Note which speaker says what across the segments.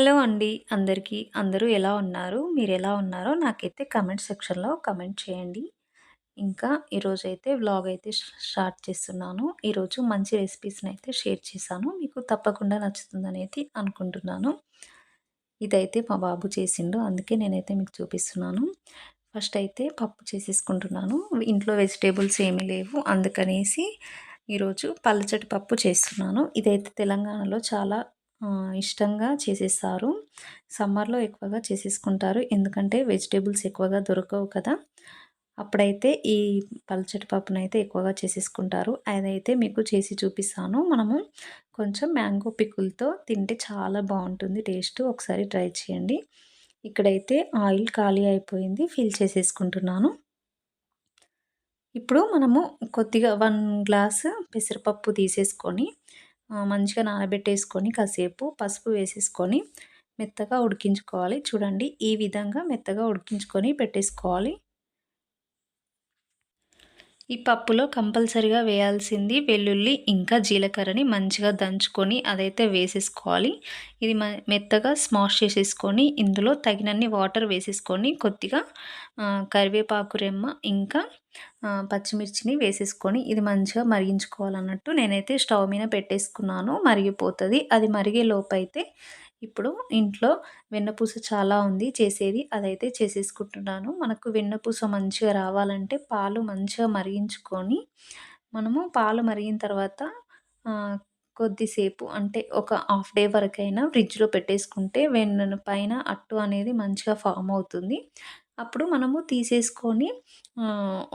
Speaker 1: Hello అండి. అందరికీ అందరూ ఎలా ఉన్నారు? మీరు ఎలా ఉన్నారో నాకైతే కమెంట్ సెక్షన్లో కమెంట్ చేయండి. ఇంకా ఈరోజైతే వ్లాగ్ అయితే స్టార్ట్ చేస్తున్నాను. ఈరోజు మంచి రెసిపీస్ని అయితే షేర్ చేశాను. మీకు తప్పకుండా నచ్చుతుందని అయితే అనుకుంటున్నాను. ఇదైతే మా బాబు చేసిండు. అందుకే నేనైతే మీకు చూపిస్తున్నాను. ఫస్ట్ అయితే పప్పు చేసేసుకుంటున్నాను. ఇంట్లో వెజిటేబుల్స్ ఏమీ లేవు. అందుకనేసి ఈరోజు పల్లచటి పప్పు చేస్తున్నాను. ఇదైతే తెలంగాణలో చాలా ఇష్టంగా చేసేస్తారు. సమ్మర్లో ఎక్కువగా చేసేసుకుంటారు. ఎందుకంటే వెజిటేబుల్స్ ఎక్కువగా దొరకవు కదా. అప్పుడైతే ఈ పల్చటి పప్పునైతే ఎక్కువగా చేసేసుకుంటారు. అదైతే మీకు చేసి చూపిస్తాను. మనము కొంచెం మ్యాంగో పిక్కులతో తింటే చాలా బాగుంటుంది. టేస్ట్ ఒకసారి ట్రై చేయండి. ఇక్కడైతే ఆయిల్ ఖాళీ అయిపోయింది. ఫిల్ చేసేసుకుంటున్నాను. ఇప్పుడు మనము కొద్దిగా వన్ గ్లాస్ పెసరపప్పు తీసేసుకొని మంచిగా నానబెట్టేసుకొని కాసేపు పసుపు వేసేసుకొని మెత్తగా ఉడికించుకోవాలి. చూడండి ఈ విధంగా మెత్తగా ఉడికించుకొని పెట్టేసుకోవాలి. ఈ పప్పులో కంపల్సరిగా వేయాల్సింది వెల్లుల్లి ఇంకా జీలకర్రని మంచిగా దంచుకొని అదైతే వేసేసుకోవాలి. ఇది మెత్తగా స్మాష్ చేసేసుకొని ఇందులో తగినన్ని వాటర్ వేసేసుకొని కొద్దిగా కరివేపాకు రెమ్మ ఇంకా పచ్చిమిర్చిని వేసేసుకొని ఇది మంచిగా మరిగించుకోవాలన్నట్టు నేనైతే స్టవ్ మీద పెట్టేసుకున్నాను. మరిగిపోతుంది. అది మరిగే లోపైతే ఇప్పుడు ఇంట్లో వెన్నపూస చాలా ఉంది. చేసేది అదైతే చేసేసుకుంటున్నాను. మనకు వెన్నపూస మంచిగా రావాలంటే పాలు మంచిగా మరిగించుకొని మనము పాలు మరిగిన తర్వాత కొద్దిసేపు అంటే ఒక హాఫ్ డే వరకైనా ఫ్రిడ్జ్లో పెట్టేసుకుంటే వెన్న పైన అట్టు అనేది మంచిగా ఫామ్ అవుతుంది. అప్పుడు మనము తీసేసుకొని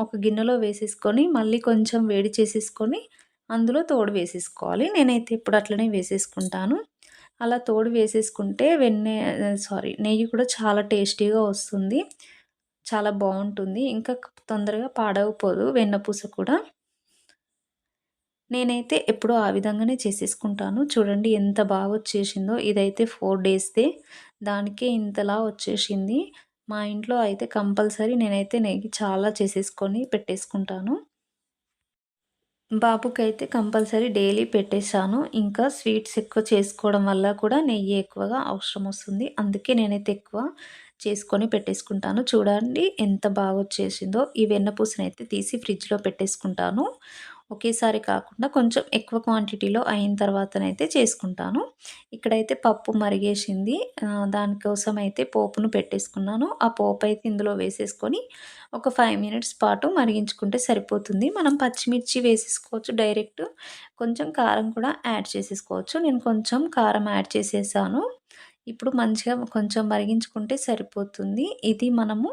Speaker 1: ఒక గిన్నెలో వేసేసుకొని మళ్ళీ కొంచెం వేడి చేసేసుకొని అందులో తోడు వేసేసుకోవాలి. నేనైతే ఇప్పుడు అట్లనే వేసేసుకుంటాను. అలా తోడు వేసేసుకుంటే వెన్నె సారీ నెయ్యి కూడా చాలా టేస్టీగా వస్తుంది. చాలా బాగుంటుంది. ఇంకా తొందరగా పాడవపోదు వెన్నపూస కూడా. నేనైతే ఎప్పుడూ ఆ విధంగానే చేసేసుకుంటాను. చూడండి ఎంత బాగా వచ్చేసిందో. ఇదైతే ఫోర్ డేస్దే. దానికే ఇంతలా వచ్చేసింది. మా ఇంట్లో అయితే కంపల్సరీ నేనైతే నెయ్యి చాలా చేసేసుకొని పెట్టేసుకుంటాను. బాబుకైతే కంపల్సరీ డైలీ పెట్టేశాను. ఇంకా స్వీట్స్ ఎక్కువ చేసుకోవడం వల్ల కూడా నెయ్యి ఎక్కువగా అవసరం వస్తుంది. అందుకే నేనైతే ఎక్కువ చేసుకొని పెట్టేసుకుంటాను. చూడండి ఎంత బాగా వచ్చేసిందో ఈ వెన్నపూసనైతే తీసి ఫ్రిడ్జ్లో పెట్టేసుకుంటాను. ఒకేసారి కాకుండా కొంచెం ఎక్కువ క్వాంటిటీలో అయిన తర్వాతనైతే చేసుకుంటాను. ఇక్కడైతే పప్పు మరిగేసింది. దానికోసం అయితే పోపును పెట్టేసుకున్నాను. ఆ పోపు అయితే ఇందులో వేసేసుకొని ఒక ఫైవ్ మినిట్స్ పాటు మరిగించుకుంటే సరిపోతుంది. మనం పచ్చిమిర్చి వేసేసుకోవచ్చు డైరెక్ట్. కొంచెం కారం కూడా యాడ్ చేసేసుకోవచ్చు. నేను కొంచెం కారం యాడ్ చేసేసాను. ఇప్పుడు మంచిగా కొంచెం మరిగించుకుంటే సరిపోతుంది. ఇది మనము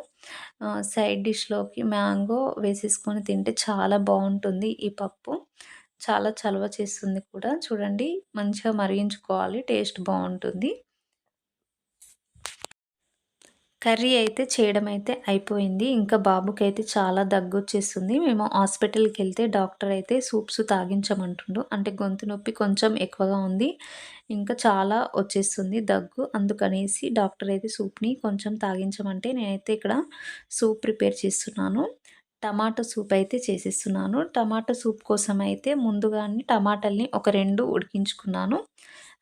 Speaker 1: సైడ్ డిష్లోకి మ్యాంగో వేసేసుకొని తింటే చాలా బాగుంటుంది ఈ పప్పు. చాలా చలవ చేస్తుంది కూడా. చూడండి మంచిగా మరిగించుకోవాలి టేస్ట్ బాగుంటుంది. కర్రీ అయితే చేయడం అయితే అయిపోయింది. ఇంకా బాబుకి అయితే చాలా దగ్గు వచ్చేస్తుంది మేము హాస్పిటల్కి వెళ్తే డాక్టర్ అయితే సూప్స్ తాగించమంటుండు. అంటే గొంతు నొప్పి కొంచెం ఎక్కువగా ఉంది. ఇంకా చాలా వచ్చేస్తుంది దగ్గు. అందుకనేసి డాక్టర్ అయితే సూప్ని కొంచెం తాగించమంటే నేనైతే ఇక్కడ సూప్ ప్రిపేర్ చేస్తున్నాను. టమాటో సూప్ అయితే చేసేస్తున్నాను. టమాటో సూప్ కోసం అయితే ముందుగానే టమాటాలని ఒక రెండు ఉడికించుకున్నాను.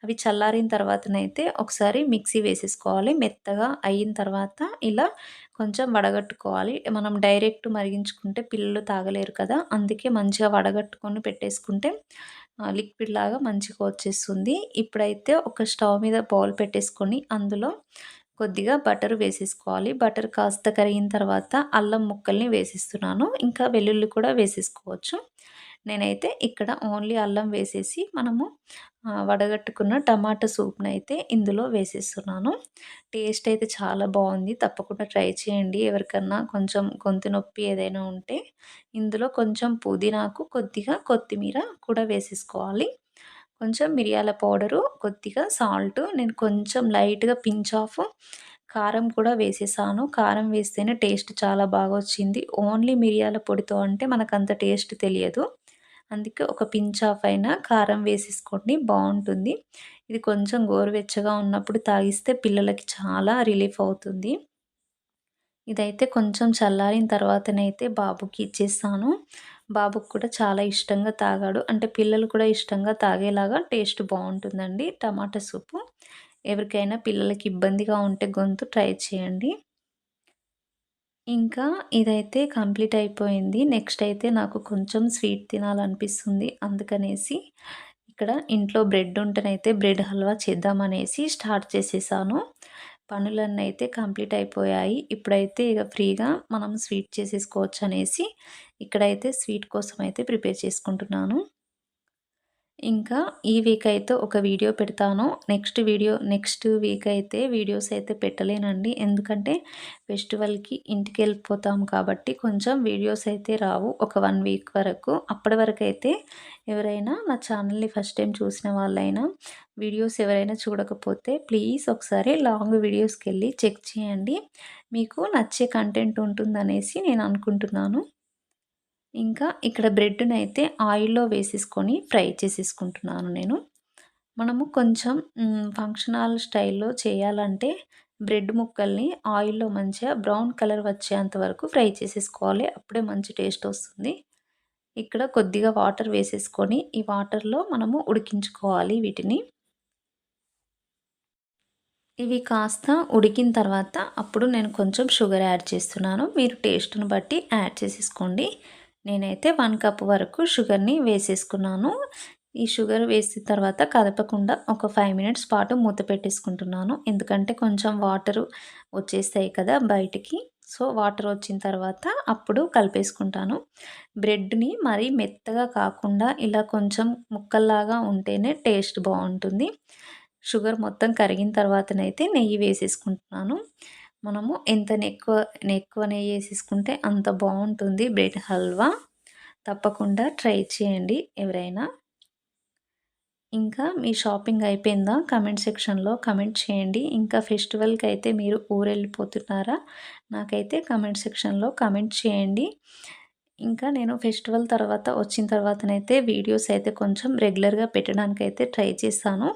Speaker 1: అవి చల్లారిన తర్వాతనైతే ఒకసారి మిక్సీ వేసేసుకోవాలి. మెత్తగా అయిన తర్వాత ఇలా కొంచెం వడగట్టుకోవాలి. మనం డైరెక్ట్ మరిగించుకుంటే పిల్లలు తాగలేరు కదా అందుకే మంచిగా వడగట్టుకొని పెట్టేసుకుంటే లిక్విడ్ లాగా మంచిగా వచ్చేస్తుంది. ఇప్పుడైతే ఒక స్టవ్ మీద బౌల్ పెట్టేసుకొని అందులో కొద్దిగా బటర్ వేసేసుకోవాలి. బటర్ కాస్త కరిగిన తర్వాత అల్లం ముక్కల్ని వేసేస్తున్నాను. ఇంకా వెల్లుల్లి కూడా వేసేసుకోవచ్చు. నేనైతే ఇక్కడ ఓన్లీ అల్లం వేసేసి మనము వడగట్టుకున్న టమాటా సూప్ని అయితే ఇందులో వేసేస్తున్నాను. టేస్ట్ అయితే చాలా బాగుంది. తప్పకుండా ట్రై చేయండి. ఎవరికన్నా కొంచెం గొంతు నొప్పి ఏదైనా ఉంటే ఇందులో కొంచెం పుదీనాకు కొద్దిగా కొత్తిమీర కూడా వేసేసుకోవాలి. కొంచెం మిరియాల పౌడరు కొద్దిగా సాల్ట్ నేను కొంచెం లైట్గా పించ్ ఆఫ్ కారం కూడా వేసేసాను. కారం వేస్తేనే టేస్ట్ చాలా బాగా వచ్చింది. ఓన్లీ మిరియాల పొడితో అంటే మనకు అంత టేస్ట్ తెలియదు. అందుకే ఒక పించ్ ఆఫ్ అయినా కారం వేసేసుకోండి బాగుంటుంది. ఇది కొంచెం గోరువెచ్చగా ఉన్నప్పుడు తాగిస్తే పిల్లలకి చాలా రిలీఫ్ అవుతుంది. ఇదైతే కొంచెం చల్లారిన తర్వాతనైతే బాబుకి ఇచ్చేస్తాను బాబుకు కూడా చాలా ఇష్టంగా తాగాడు. అంటే పిల్లలు కూడా ఇష్టంగా తాగేలాగా టేస్ట్ బాగుంటుందండి టమాటా సూపు. ఎవరికైనా పిల్లలకి ఇబ్బందిగా ఉంటే గొంతు ట్రై చేయండి. ఇంకా ఇదైతే కంప్లీట్ అయిపోయింది. నెక్స్ట్ అయితే నాకు కొంచెం స్వీట్ తినాలనిపిస్తుంది. అందుకనేసి ఇక్కడ ఇంట్లో బ్రెడ్ ఉంటేనైతే బ్రెడ్ హల్వా చేద్దామనేసి స్టార్ట్ చేసేసాను. పనులన్నీ అయితే కంప్లీట్ అయిపోయాయి. ఇప్పుడైతే ఇక ఫ్రీగా మనం స్వీట్ చేసేసుకోవచ్చు అనేసి ఇక్కడైతే స్వీట్ కోసం అయితే ప్రిపేర్ చేసుకుంటున్నాను. ఇంకా ఈ వీక్ అయితే ఒక వీడియో పెడతాను. నెక్స్ట్ వీడియో నెక్స్ట్ వీక్ అయితే వీడియోస్ అయితే పెట్టలేనండి. ఎందుకంటే ఫెస్టివల్కి ఇంటికి వెళ్ళిపోతాం కాబట్టి కొంచెం వీడియోస్ అయితే రావు. ఒక వన్ వీక్ వరకు. అప్పటి వరకు అయితే ఎవరైనా నా ఛానల్ని ఫస్ట్ టైం చూసిన వాళ్ళైనా వీడియోస్ ఎవరైనా చూడకపోతే ప్లీజ్ ఒకసారి లాంగ్ వీడియోస్కి వెళ్ళి చెక్ చేయండి. మీకు నచ్చే కంటెంట్ ఉంటుందనేసి నేను అనుకుంటున్నాను. ఇంకా ఇక్కడ బ్రెడ్ని అయితే ఆయిల్లో వేసేసుకొని ఫ్రై చేసేసుకుంటున్నాను నేను. మనము కొంచెం ఫంక్షన్ హాల్ స్టైల్లో చేయాలంటే బ్రెడ్ ముక్కల్ని ఆయిల్లో మంచిగా బ్రౌన్ కలర్ వచ్చేంత వరకు ఫ్రై చేసేసుకోవాలి. అప్పుడే మంచి టేస్ట్ వస్తుంది. ఇక్కడ కొద్దిగా వాటర్ వేసేసుకొని ఈ వాటర్లో మనము ఉడికించుకోవాలి వీటిని. ఇవి కాస్త ఉడికిన తర్వాత అప్పుడు నేను కొంచెం షుగర్ యాడ్ చేస్తున్నాను. మీరు టేస్ట్ను బట్టి యాడ్ చేసేసుకోండి. నేనైతే వన్ కప్ వరకు షుగర్ని వేసేసుకున్నాను. ఈ షుగర్ వేసిన తర్వాత కదపకుండా ఒక ఫైవ్ మినిట్స్ పాటు మూత పెట్టేసుకుంటున్నాను. ఎందుకంటే కొంచెం వాటర్ వచ్చేస్తాయి కదా బయటికి. సో వాటర్ వచ్చిన తర్వాత అప్పుడు కలిపేసుకుంటాను. బ్రెడ్ని మరీ మెత్తగా కాకుండా ఇలా కొంచెం ముక్కల్లాగా ఉంటేనే టేస్ట్ బాగుంటుంది. షుగర్ మొత్తం కరిగిన తర్వాతనైతే నెయ్యి వేసేసుకుంటున్నాను. మనము ఎంత ఎక్కువ ఎక్కువ నెయ్యి వేసేసుకుంటే అంత బాగుంటుంది. బ్రెడ్ హల్వా. తప్పకుండా ట్రై చేయండి ఎవరైనా. ఇంకా మీ షాపింగ్ అయిపోయిందా? కమెంట్ సెక్షన్లో కమెంట్ చేయండి. ఇంకా ఫెస్టివల్కి అయితే మీరు ఊరెళ్ళిపోతున్నారా? నాకైతే కమెంట్ సెక్షన్లో కమెంట్ చేయండి. ఇంకా నేను ఫెస్టివల్ తర్వాత వచ్చిన తర్వాతనైతే వీడియోస్ అయితే కొంచెం రెగ్యులర్గా పెట్టడానికి అయితే ట్రై చేస్తాను.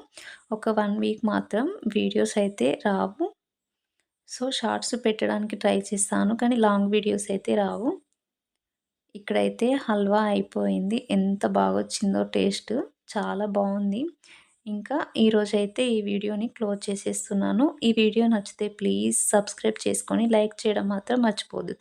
Speaker 1: ఒక వన్ వీక్ మాత్రం వీడియోస్ అయితే రావు. సో షార్ట్స్ పెట్టడానికి ట్రై చేస్తాను కానీ లాంగ్ వీడియోస్ అయితే రావు. ఇక్కడైతే హల్వా అయిపోయింది. ఎంత బాగా వచ్చిందో టేస్ట్ చాలా బాగుంది. ఇంకా ఈరోజైతే ఈ వీడియోని క్లోజ్ చేసేస్తున్నాను. ఈ వీడియో నచ్చితే ప్లీజ్ సబ్స్క్రైబ్ చేసుకొని లైక్ చేయడం మాత్రం మర్చిపోద్దు